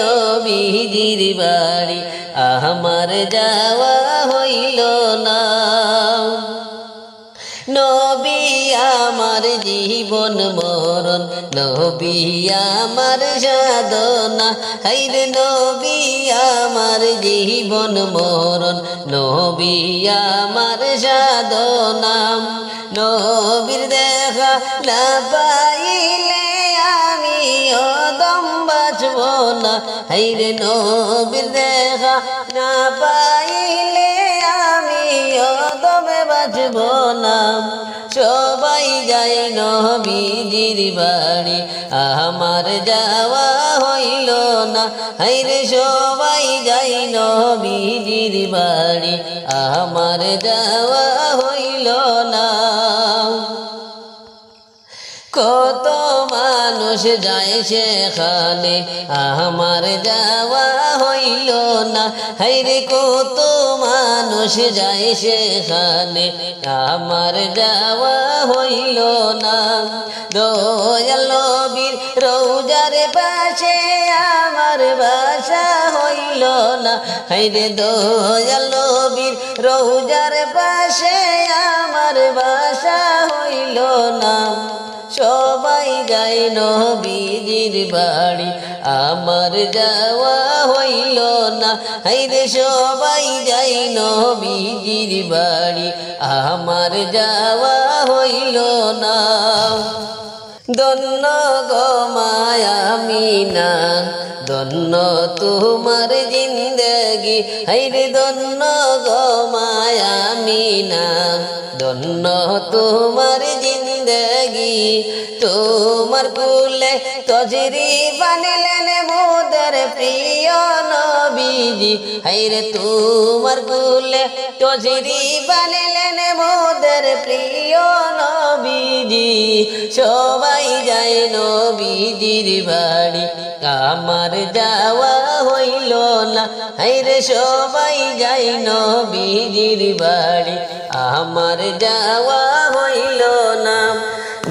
নবীজির বাড়ি, আমার যাওয়া হইল না। নবী আমার জীবন মরণ, নবী আমার সাধনা। হাইরে নবী আমার জীবন মরণ, নবী আমার সাধনা। নবীর দেখা না পাইলে না হাইরে নবীর দেখা না পাইলে আমি বাঁচব না। সবাই নবীজির বাড়ি, আমার যাওয়া হইল না। হাইরে সবাই যাই নবীজির বাড়ি, আমার যাওয়া হইল না। মানুষ যায় সেখানে। আমার যাওয়া হইল না। হাইরে কত মানুষ যায় সেখানে। আমার যাওয়া হইল না। দয়াল বীর রৌজার পাশে আমার বাসা হইল না। হাইরে দয়াল বীর রৌজার পাশে আমার বাসা হইল না। যায় নবীজির বাড়ি। আমার যাওয়া হইল না। হাইরে সবাই যাই নবীজির বাড়ি। আমার যাওয়া হইল না। দন্ন গো দন্ন তোমার জিন্দগি। হাইরে দন্ন গো দন্ন তোমার জিন্দগি। তোমার কুলে তজরি বানিলেন মোদের প্রিয় নবীজি। হাইরে তোমার কুলে তজরি বানিলেন মোদের প্রিয় নবীজি। সবাই নবীজির বাড়ি। আমার যাওয়া হইল না হাইরে সবাই যাই নবীজির বাড়ি। আমার যাওয়া হইল না,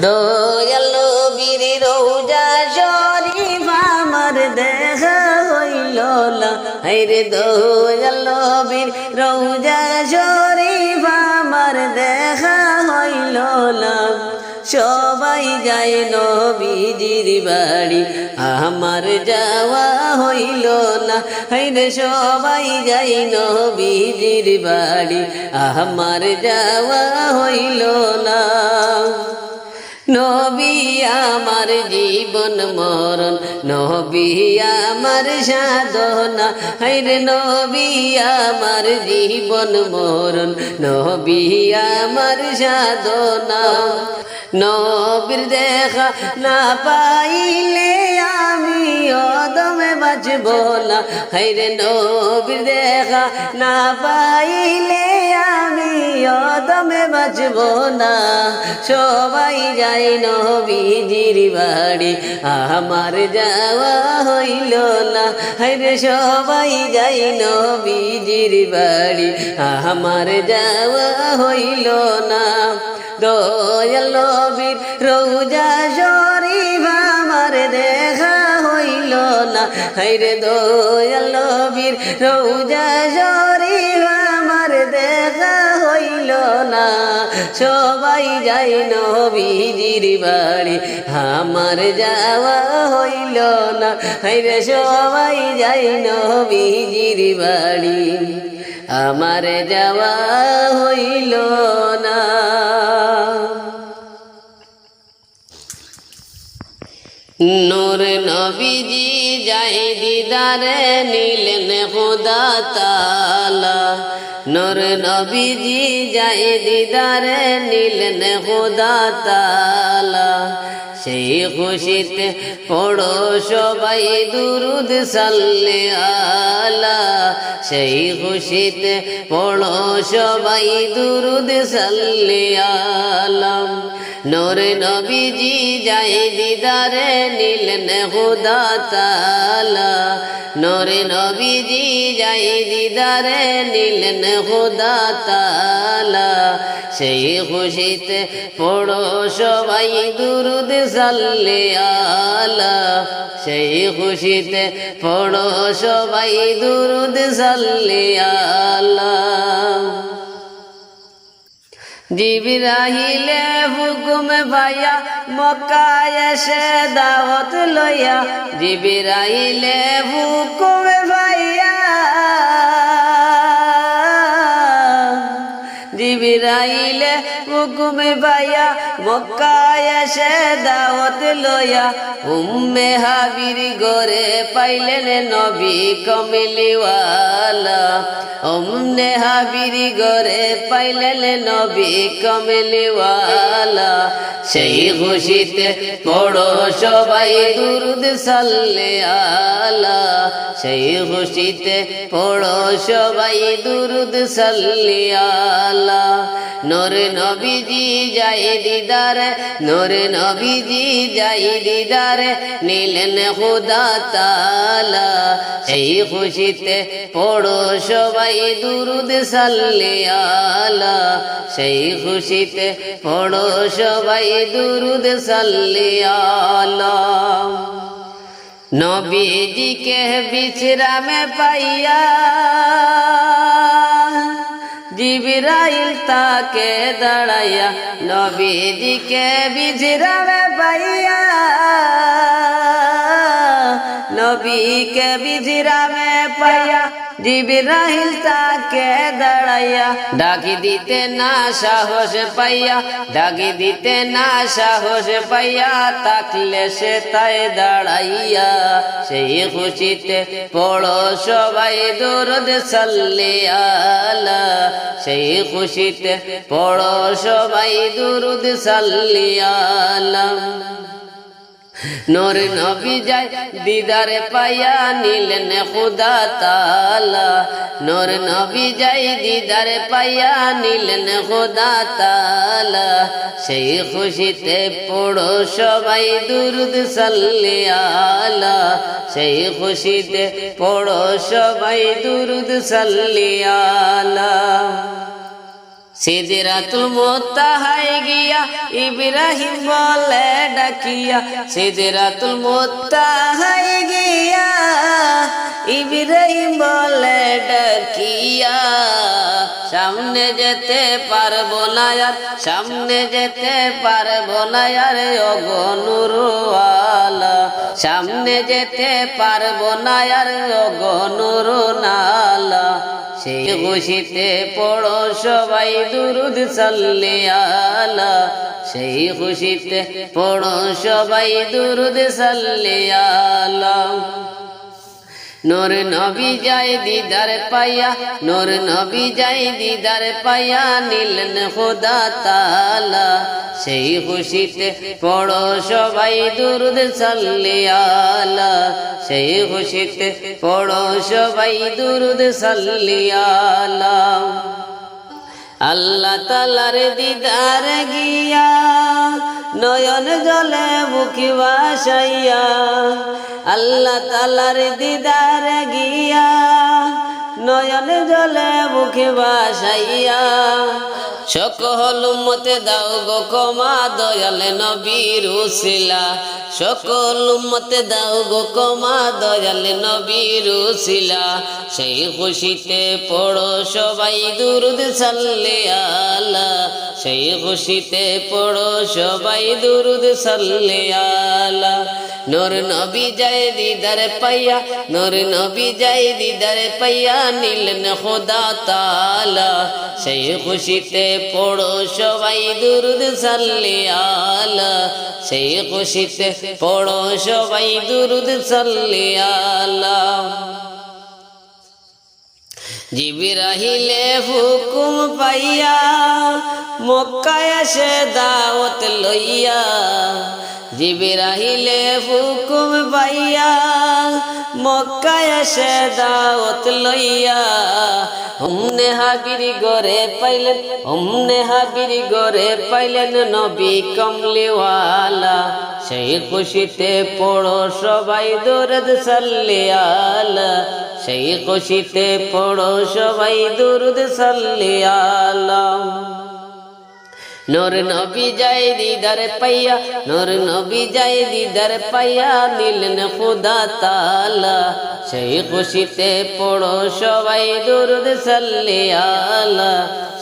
দয়াল নবীর রোজা শরীফ আমার দেখা হইল না। হাইরে দয়াল নবীর রোজা শরীফ আমার দেখা হইল না। সবাই যায় নবীজির বাড়ি। আমার যাওয়া হইল না হাইরে সবাই যাই নবীজির বাড়ি। আমার যাওয়া হইল না। নবী আমার জীবন মরণ, নবী আমার সাধনা। হাইরে নবী আমার জীবন মরণ, নবী আমার সাধনা। নবীর দেখা না পাইলে আমি অদমে বাঁচব না। হাইরে নবীর দেখা না পাইলে আমি অদমে বাঁচব না। সবাই যাই নবীজির বাড়ি, আমার যাওয়া হইল না। হাইরে সবাই যাই নবীজির বাড়ি, আমার যাওয়া হইল না। দয়াল নবীর রোজা হাইরে দয়াল নবীর রোজা শরীফ আমার দেখা হইল না। সবাই যাই নবীজির বাড়ি, আমার যাওয়া হইল না। হাইরে সবাই যাই নবীজির বাড়ি, আমার যাওয়া হইল না। নূর নবীজি যাই দিদারে নীলেন খোদা তালা নূর নবীজি যাই দিদারে নীলেন খোদা তালা সেই খুশিতে পড়ো সবাই দুরুদ সাল্লে আলা। সেই খুশিতে পড়ো সবাই দুরুদ সাল্লে আলাম। নোরে নবীজি যাই দিদারে নীলেন খুদা তালা। নোরে নবীজি যাই দিদারে নীলেন খুদা তালা। সেই খুশিতে পড়ো সবাই দুরুদ সাল্লে আলা। সেই খুশিতে পড়ো সবাই দুরুদ সাল্লে আলা। জিবিরাহিলে হুকুম ভাইয়া মক্কা এসে দাওয়াত লইয়া জিবিরাহিলে হুকুম ভাইয়া জিবিরাইলে হুকুমে ভাইয়া মক্কায় এসে দাওয়াত লইয়া উম্মে হাবির গরে পাইলেন নবী কমলিওয়ালা। উম্মে হাবির গরে পাইলেন নবী কমলিওয়ালা। সেই খুশিতে পড়ো সবাই দুরুদ সাল্লে আলা। সেই খুশিতে পড়ো সবাই দুরুদ সাল্লে আলা। নোরে নবীজি যাই দিদারে, নোরে নবীজি যাই দিদারে, নীলেন খুদা তালা। সেই খুশিতে পড়ো সবাই দুরুদ সাল্লে আলা। সেই খুশিতে পড়ো সবাই দুরুদ সাল্লে আলা। নবীজিকে বিছরামে পাইয়া জিবরাইল তাকে দাঁড়াইয়া নবীজিকে বিজিরাবে পাইয়া নবীকে বিজিরামে পাইয়া জিবরাইল তাকে দাঁড়াইয়া ডাকি দিতে না সাহস পাইয়া, ডাকি দিতে না সাহস পাইয়া তাকলে সে তাই দাঁড়াইয়া। সেই খুশিতে পড়ো সবাই দরদ সাল্লে আলা। সেই খুশিতে পড়ো সবাই দুরুদ সাল্লি আলা। নোর নবী যায় দিদারে পাইয়া নিলেন খুদা তালা। নোর নবী যাই দিদারে পাইয়া নিলেন খুদা তালা। সেই খুশিতে পড়ো সবাই দুরুদ সাল্লি আলা। সেই খুশিতে পড়ো সবাই দুরুদ সাল্লি আলা। সিদরাতুল মোত্তাহায় গিয়া ইব্রাহিম বলে ডাকিয়া সিদরাতুল মোত্তাহায় গিয়া ইব্রাহিম বলে ডাকিয়া, সামনে যেতে পারব না আর, সামনে যেতে পারব না আর অগনুরওয়ালা সামনে যেতে পারব না আর অগনুরনালা সেই খুশিতে পড়ো সবাই দুরুদ সাল্লে আলা। সেই খুশিতে পড়ো সবাই দুরুদ সাল্লে আলা। নোর নবী যায় দিদার পাইয়া, নোর নবী যায় দিদার পাইয়া নিলেন খোদা তালা সেই খুশিতে পড়ো সবাই দুরুদ সাল্লিয়ালা সেই খুশিতে পড়ো সবাই দুরুদ সাল্লি আলা। আল্লাহ তালার দিদার গিয়া নয়ন জলে মুখি বাসাইয়া আল্লাহ তালার দিদার গিয়া নয়ন জলে মুখে বাসাইয়া। সকল মতে দাও গো কমা দয়ালে নবীর উসিলা। সকল মতে দাও গো কমা দয়ালে নবীর উসিলা। সেই খুশিতে পড়ো সবাই, দুরুদ সাল্লে আলা সেই খুশিতে পড়ো সবাই দুরুদ সাল্লে আলা। নোর নবী যায় দিদার পাইয়া, নোর নবী যায় দিদার পাইয়া নীলেন খোদা তালা সেই খুশিতে পড়ো সবাই দুরুদ সাল্লি আলা। সেই খুশিতে পড়ো সবাই দুরুদ সাল্লি আলা। জিবিরাহিলে হুকুম পাইয়া মক্কায় এসে দাওয়াত লইয়া জিবিরাহিলে হুকুম পাইয়া মক্কায় এসে দাওয়াত লইয়া হুমনে হাবিরি গরে পাইলেন, অমনে হাবিরি গরে পাইলেন নবী কমলিওয়ালা। সেই খুশিতে পড়ো সবাই দরদ আলা সেই খুশিতে পড়ো সবাই দুরুদ আলা নূর নবী যাই দিদার পাইয়া, নূর নবী যাই দিদার পাইয়া নিলেন খুদা তালা। সেই খুশিতে পড়ো সবাই, দুরুদ সাল্লি আলা।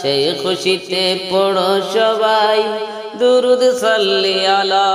সেই খুশিতে পড়ো সবাই, দুরুদ সাল্লি আলা।